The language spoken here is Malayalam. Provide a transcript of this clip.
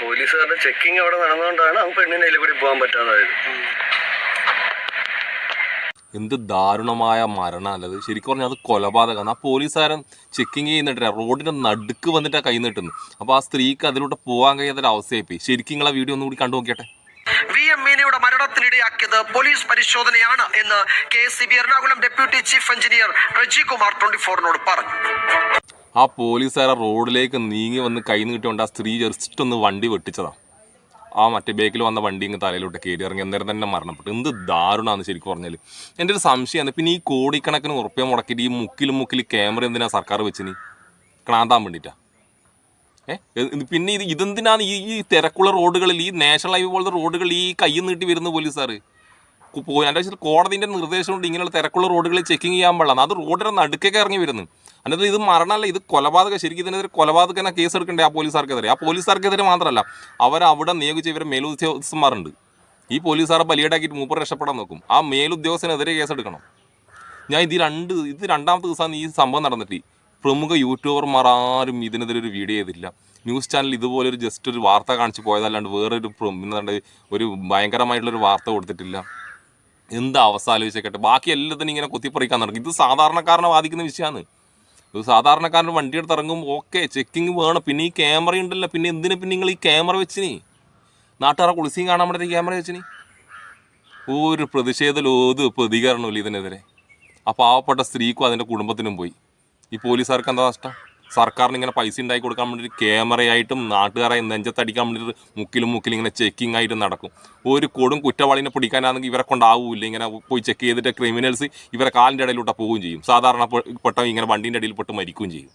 പോലീസുകാരുടെ ചെക്കിങ് അവിടെ നടന്നുകൊണ്ടാണ് ആ പെണ്ണിനെ അതിൽ കൂടി പോകാൻ പറ്റാതായത് എന്ത് ദാരുണമായ മരണം അല്ലത് ശരിക്കും പറഞ്ഞാൽ അത് കൊലപാതകമാണ് ആ പോലീസുകാരൻ ചെക്കിങ് ചെയ്യുന്നിട്ടില്ല. റോഡിന്റെ നടുക്ക് വന്നിട്ടാ കൈ നീട്ടുന്നു. അപ്പോൾ ആ സ്ത്രീക്ക് അതിലൂടെ പോകാൻ കഴിയാത്തൊരു അവസ്ഥയായി ശരിക്കും നിങ്ങളെ വീഡിയോ ഒന്നുകൂടി കണ്ടു നോക്കിയട്ടെ? വി എം മീനയുടെ മരണത്തിനിടയാക്കിയത് പോലീസ് പരിശോധനയാണ് എന്ന് K S C B Ernakulam deputy chief engineer Reji Kumar twenty ഫോറിനോട് പറഞ്ഞു. ആ പോലീസുകാരെ റോഡിലേക്ക് നീങ്ങി വന്ന് കൈ നീട്ടിക്കൊണ്ട് ആ സ്ത്രീ ജസ്റ്റ് വണ്ടി വെട്ടിച്ചതാ. ആ മറ്റേ ബേക്കിൽ വന്ന വണ്ടി ഇങ്ങ് തലയിലോട്ട് കയറി ഇറങ്ങി. അന്നേരം തന്നെ മരണപ്പെട്ടു. എന്ത് ദാരുണാന്ന് ശരിക്കും പറഞ്ഞാൽ എന്റെ ഒരു സംശയമാണ് പിന്നെ ഈ കോടിക്കണക്കിന് ഉറപ്പിയ മുടക്കിയിട്ട് ഈ മുക്കിലും മുക്കിൽ ക്യാമറ എന്തിനാ സർക്കാർ വെച്ചിനി കാണാൻ വേണ്ടിയിട്ടാ. ഏ? പിന്നെ ഇത് ഇതെന്തിനാണ് ഈ ഈ തിരക്കുള്ള റോഡുകളിൽ ഈ നാഷണൽ ഹൈവേ പോലത്തെ റോഡുകളിൽ ഈ കൈ നീട്ടി വരുന്ന പോലീസുകാർ പോയി. എന്റെ വെച്ചാൽ കോടതിന്റെ നിർദ്ദേശം കൊണ്ട് ഇങ്ങനെയുള്ള തിരക്കുള്ള റോഡുകളിൽ ചെക്കിങ് ചെയ്യാൻ പാടില്ല. അത് റോഡിന്റെ നടുക്കൊക്കെ ഇറങ്ങി വരുന്നു. എന്നിട്ട് ഇത് മരണമല്ല ഇത് കൊലപാതക ശരിക്കും ഇതിനെതിരെ കൊലപാതകനെ കേസ് എടുക്കേണ്ടത് ആ പോലീസുകാർക്കെതിരെ? ആ പോലീസുകാർക്കെതിരെ മാത്രമല്ല അവരവിടെ നിയോഗിച്ച ഇവരെ മേലുദ്യോഗസ്ഥന്മാരുണ്ട്. ഈ പോലീസുകാരെ ബലിയടാക്കിയിട്ട് മൂപ്പർ രക്ഷപ്പെടാൻ നോക്കും. ആ മേലുദ്യോഗസ്ഥനെതിരെ കേസെടുക്കണം ഞാൻ ഇത് രണ്ട് ഇത് രണ്ടാമത്തെ ദിവസമാണ് ഈ സംഭവം നടന്നിട്ട്. പ്രമുഖ യൂട്യൂബർമാർ ആരും ഇതിനെതിരെ ഒരു വീഡിയോ ചെയ്തില്ല ന്യൂസ് ചാനൽ ഇതുപോലെ ഒരു ജസ്റ്റ് ഒരു വാർത്ത കാണിച്ച് പോയതല്ലാണ്ട് വേറൊരു എന്താണ്ട് ഒരു ഭയങ്കരമായിട്ടുള്ളൊരു വാർത്ത കൊടുത്തിട്ടില്ല. എന്താ അവസ്ഥ ആലോചിച്ചേക്കട്ടെ ബാക്കി എല്ലാത്തിനും ഇങ്ങനെ കുത്തിപ്പറിക്കാൻ നടക്കും. ഇത് സാധാരണക്കാരനെ ബാധിക്കുന്ന വിഷയമാണ് ഇത് സാധാരണക്കാരൻ വണ്ടി എടുത്ത് ഇറങ്ങുമ്പോൾ ഓക്കെ ചെക്കിങ് വേണം. പിന്നെ ഈ ക്യാമറ ഉണ്ടല്ലോ. പിന്നെ എന്തിനു പിന്നെ നിങ്ങൾ ഈ ക്യാമറ വെച്ചിനി? നാട്ടുകാരെ കുളിസിയും കാണാൻ വേണ്ടി ക്യാമറ വെച്ചിനി? ഒരു പ്രതിഷേധമല്ലോ ഒരു പ്രതികരണമില്ല ഇതിനെതിരെ. ആ പാവപ്പെട്ട സ്ത്രീക്കും അതിന്റെ കുടുംബത്തിനും പോയി. ഈ പോലീസുകാർക്ക് എന്താ നഷ്ടം? സർക്കാരിന് ഇങ്ങനെ പൈസ ഉണ്ടാക്കി കൊടുക്കാൻ വേണ്ടിയിട്ട് ക്യാമറയായിട്ടും നാട്ടുകാരായി നെഞ്ചത്തടിക്കാൻ വേണ്ടിയിട്ട് മുക്കിലും മുക്കിലും ഇങ്ങനെ ചെക്കിംഗ് ആയിട്ട് നടക്കും. ഒരു കൊടും കുറ്റവാളിനെ പിടിക്കാനാണെങ്കിൽ ഇവരെ കൊണ്ടാവില്ല. ഇങ്ങനെ പോയി ചെക്ക് ചെയ്തിട്ട് ക്രിമിനൽസ് ഇവരെ കാലിന്റെ ഇടയിലൂടെ പോവുകയും ചെയ്യും. സാധാരണ പെട്ടെന്ന് ഇങ്ങനെ വണ്ടീന്റെ ഇടയിൽ പെട്ട് മരിക്കുകയും ചെയ്യും.